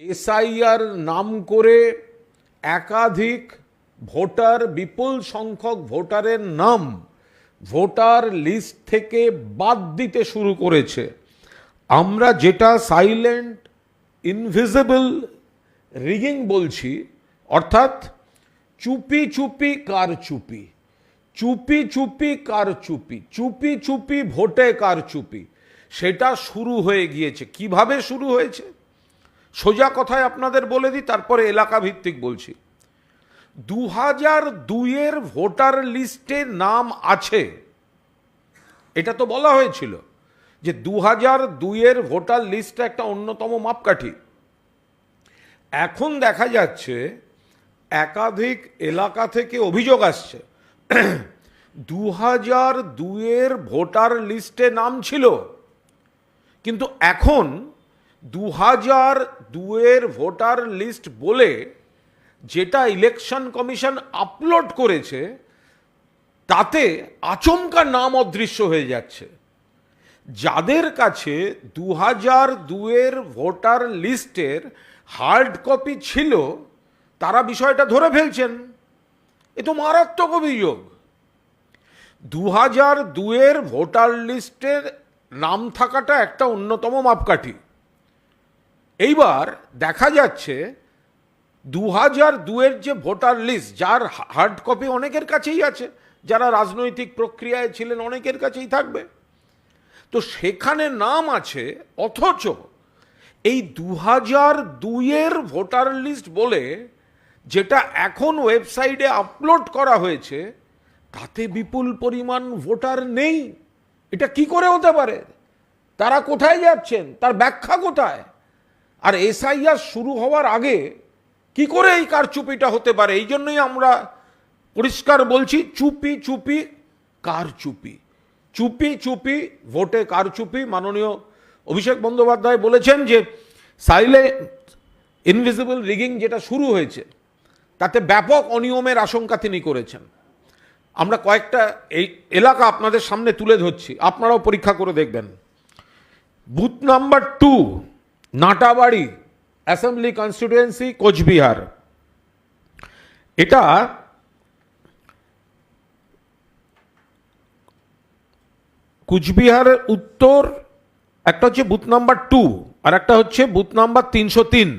SIR নাম করে একাধিক ভোটার, বিপুল সংখ্যক ভোটারের নাম ভোটার লিস্ট থেকে বাদ দিতে শুরু করেছে। আমরা যেটা সাইলেন্ট ইনভিজিবল রিগিং বলছি, অর্থাৎ চুপি চুপি কার চুপি চুপি চুপি কার চুপি চুপি চুপি ভোটে কার চুপি, সেটা শুরু হয়ে গিয়েছে। কীভাবে শুরু হয়েছে? সোজা কথায় আপনাদের বলে দিই, তারপরে এলাকা ভিত্তিক বলছি। দু হাজার দুইয়ের ভোটার লিস্টে নাম আছে। এটা তো বলা হয়েছিল যে দু হাজার দুইয়ের ভোটার লিস্টটা একটা অন্যতম মাপকাঠি। এখন দেখা যাচ্ছে একাধিক এলাকা থেকে অভিযোগ আসছে। দু হাজার দুইয়ের ভোটার লিস্টে নাম ছিল। কিন্তু এখন দু হাজার দুয়ের ভোটার লিস্ট বলে যেটা ইলেকশন কমিশন আপলোড করেছে, তাতে আচমকা নাম অদৃশ্য হয়ে যাচ্ছে। যাদের কাছে দু হাজার দুয়ের ভোটার লিস্টের হার্ড কপি ছিল, তারা বিষয়টা ধরে ফেলছেন। এ তো মারাত্মক অভিযোগ। দু হাজার দুয়ের ভোটার লিস্টের নাম থাকাটা একটা অন্যতম মাপকাঠি। এইবার দেখা যাচ্ছে দু হাজার দুয়ের যে ভোটার লিস্ট, যার হার্ড কপি অনেকের কাছেই আছে, যারা রাজনৈতিক প্রক্রিয়ায় ছিলেন অনেকের কাছেই থাকবে। তো সেখানে নাম আছে, অথচ এই দু হাজার দুইয়ের ভোটার লিস্ট বলে যেটা এখন ওয়েবসাইটে আপলোড করা হয়েছে, তাতে বিপুল পরিমাণ ভোটার নেই। এটা কি করে হতে পারে? তারা কোথায় যাচ্ছেন? তার ব্যাখ্যা কোথায়? আর এসআইআর শুরু হওয়ার আগে কি করে এই কারচুপিটা হতে পারে? এই জন্যই আমরা পরিষ্কার বলছি, চুপি চুপি কার চুপি চুপি, ভোটে কার চুপি মাননীয় অভিষেক বন্দ্যোপাধ্যায় বলেছেন যে সাইলে ইনভিজিবল রিগিং যেটা শুরু হয়েছে, তাতে ব্যাপক অনিয়মের আশঙ্কা তিনি করেছেন। আমরা কয়েকটা এই এলাকা আপনাদের সামনে তুলে ধরছি, আপনারাও পরীক্ষা করে দেখবেন। Booth number two Natabari assembly constituency, Cooch Behar. এটা কুচবিহারের উত্তর, একটা হচ্ছে বুথ নাম্বার টু আর একটা হচ্ছে বুথ নাম্বার তিনশো তিন।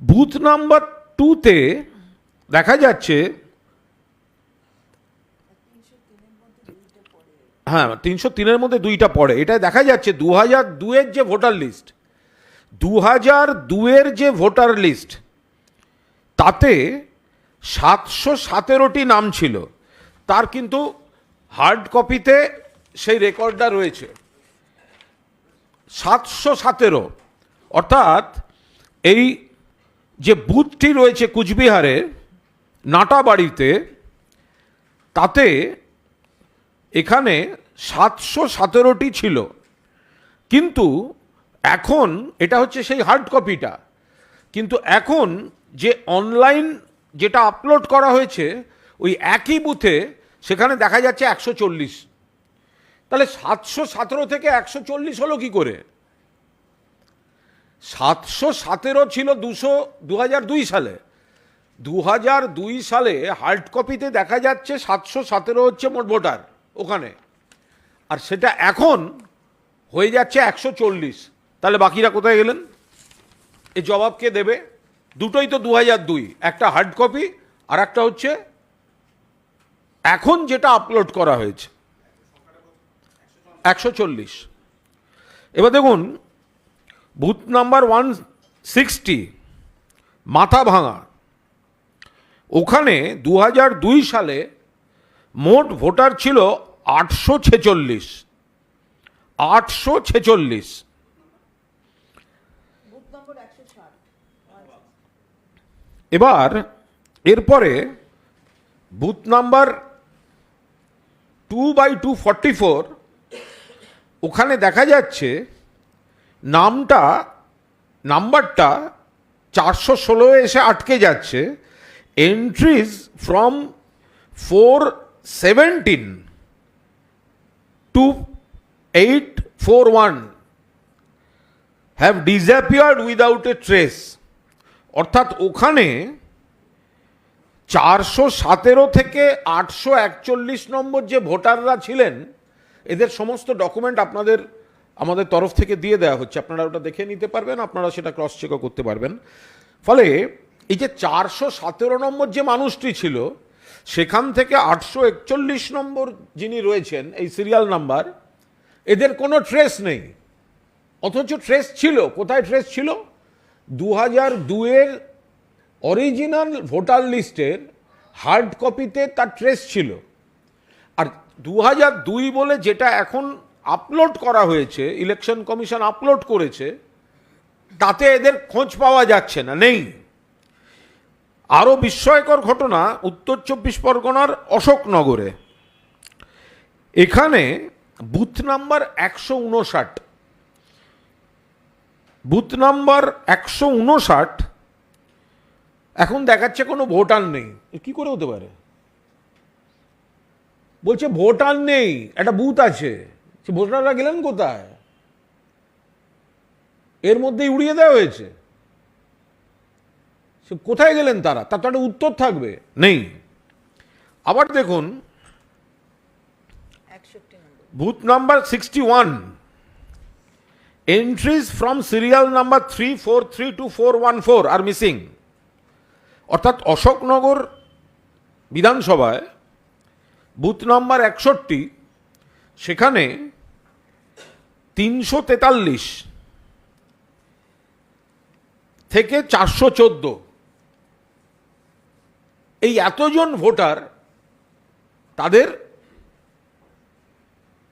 বুথ নাম্বার টুতে দেখা যাচ্ছে হ্যাঁ তিনশো তিনের মধ্যে দুইটা পড়ে। এটা দেখা যাচ্ছে দু হাজার দুয়ের যে ভোটার লিস্ট দু হাজার দুয়ের যে ভোটার লিস্ট, তাতে সাতশো সতেরোটি নাম ছিল। তার কিন্তু হার্ড কপিতে সেই রেকর্ডটা রয়েছে। সাতশো সতেরো। অর্থাৎ এই যে বুথটি রয়েছে কুচবিহারে নাটাবাড়িতে তাতে এখানে সাতশো সতেরোটি ছিল। কিন্তু এখন এটা হচ্ছে সেই হার্ড কপিটা কিন্তু এখন যে অনলাইন যেটা আপলোড করা হয়েছে, ওই একই বুথে সেখানে দেখা যাচ্ছে একশো চল্লিশ। তাহলে সাতশো সতেরো থেকে একশো চল্লিশ হলো কী করে? সাতশো সতেরো ছিল দুশো দু দুই সালে। দু দুই সালে হার্ড কপিতে দেখা যাচ্ছে সাতশো সতেরো হচ্ছে মোট ভোটার ওখানে। আর সেটা এখন হয়ে যাচ্ছে একশো চল্লিশ। তাহলে বাকিরা কোথায় গেলেন? এ জবাব কে দেবে? দুটোই তো দু দুই। একটা হার্ড কপি আর একটা হচ্ছে এখন যেটা আপলোড করা হয়েছে। একশো চল্লিশ। এবার দেখুন বুথ নাম্বার ওয়ান সিক্সটি মাথা ভাঙা। ওখানে দু দুই সালে মোট ভোটার ছিল আটশো ছেচল্লিশ। আটশো ছেচল্লিশ। এবার, এরপরে booth number two by two forty four, ওখানে দেখা যাচ্ছে নামটা, নাম্বারটা চারশো ষোলো এসে আটকে যাচ্ছে। Entries from four seventeen to eight four one have disappeared without a trace অর্থাৎ ওখানে চারশো সতেরো থেকে আটশো একচল্লিশ নম্বর যে ভোটাররা ছিলেন, এদের সমস্ত ডকুমেন্ট আপনাদের, আমাদের তরফ থেকে দিয়ে দেওয়া হচ্ছে। আপনারা ওটা দেখে নিতে পারবেন, আপনারা সেটা ক্রস চেকও করতে পারবেন। ফলে এই যে চারশো সতেরো নম্বর যে মানুষটি ছিল, সেখান থেকে আটশো একচল্লিশ নম্বর যিনি রয়েছেন, এই সিরিয়াল নাম্বার এদের কোনো ট্রেস নেই। অথচ ট্রেস ছিল। কোথায় ট্রেস ছিল? দু হাজার দুয়ের অরিজিনাল ভোটার লিস্টের হার্ড কপিতে তার ট্রেস ছিল। আর দু হাজার দুই বলে যেটা এখন আপলোড করা হয়েছে ইলেকশন কমিশন আপলোড করেছে, তাতে এদের খোঁজ পাওয়া যাচ্ছে না, নেই। আরও বিস্ময়কর ঘটনা, উত্তর চব্বিশ পরগনার অশোকনগরে। এখানে বুথ নাম্বার একশো উনষাট। বুথ নাম্বার একশো উনষাট এখন দেখাচ্ছে কোনো ভোটার নেই। কি করে হতে পারে? বলছে ভোটার নেই একটা বুথ আছে। সে ভোটাররা গেলেন কোথায়? এর মধ্যেই উড়িয়ে দেওয়া হয়েছে। সে কোথায় গেলেন তারা? তার তো একটা উত্তর থাকবে। নেই। আবার দেখুন booth number sixty one entries from serial number three four three two four one four R missing অর্থাৎ অশোকনগর বিধানসভায় বুথ নাম্বার একষট্টি, সেখানে তিনশো তেতাল্লিশ থেকে চারশো চোদ্দ। এই এতজন ভোটার, তাদের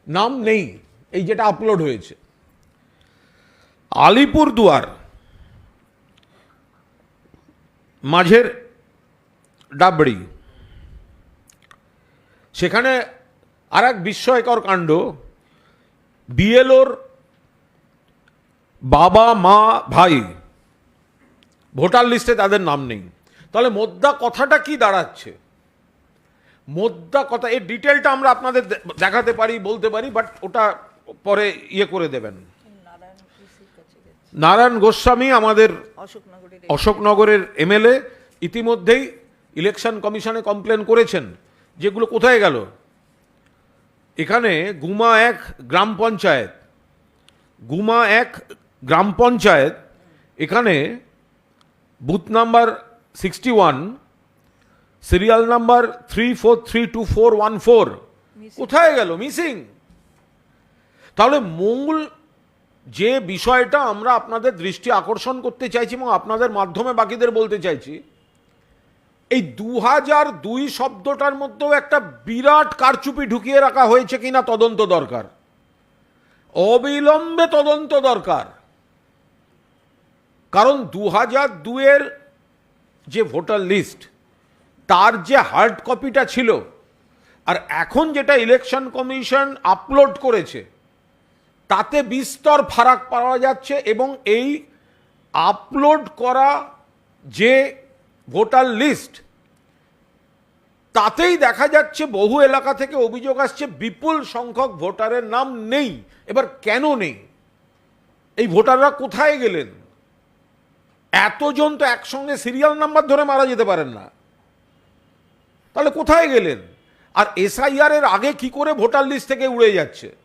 নাম নেই, এই যেটা আপলোড হয়েছে। আলিপুর দুয়ার, মাঝের ডাবড়ি। সেখানে আর এক বিস্ময়কর কাণ্ড, বিএলওর বাবা, মা, ভাই, ভোটার লিস্টে তাদের নাম নেই। তাহলে মোদ্দা কথাটা কি দাঁড়াচ্ছে? মোদ্দা কথা এই ডিটেলটা আমরা আপনাদের দেখাতে পারি, বলতে পারি বাট ওটা পরে ইয়ে করে দেবেন নারায়ণ কৃষির কাছে গেছে নারায়ণ গোস্বামী আমাদের অশোকনগরের এমএলএ। ইতিমধ্যেই ইলেকশন কমিশনে কমপ্লেন করেছেন যেগুলো কোথায় গেল? এখানে গুমা এক গ্রাম পঞ্চায়েত গুমা এক গ্রাম পঞ্চায়েত এখানে booth number sixty one serial number three four three two four one four কোথায় গেল? মিসিং। তাহলে মূল যে বিষয়টা আমরা আপনাদের দৃষ্টি আকর্ষণ করতে চাইছি এবং আপনাদের মাধ্যমে বাকিদের বলতে চাইছি, এই দু হাজার দুই শব্দটার মধ্যেও একটা বিরাট কারচুপি ঢুকিয়ে রাখা হয়েছে কিনা তদন্ত দরকার। অবিলম্বে তদন্ত দরকার। কারণ দু হাজার দুয়ের যে ভোটার লিস্ট, তার যে হার্ড কপিটা ছিল, আর এখন যেটা ইলেকশন কমিশন আপলোড করেছে তাতে বিস্তর ফারাক পাওয়া যাচ্ছে এবং এই আপলোড করা যে ভোটার লিস্ট, তাতেই দেখা যাচ্ছে বহু এলাকা থেকে অভিযোগ আসছে বিপুল সংখ্যক ভোটারের নাম নেই। এবার কেন নেই? এই ভোটাররা কোথায় গেলেন? এতজন তো একসঙ্গে সিরিয়াল নাম্বার ধরে মারা যেতে পারেন না। তাহলে কোথায় গেলেন? আর এসআইআর এর আগে কি করে ভোটার লিস্ট থেকে উড়ে যাচ্ছে?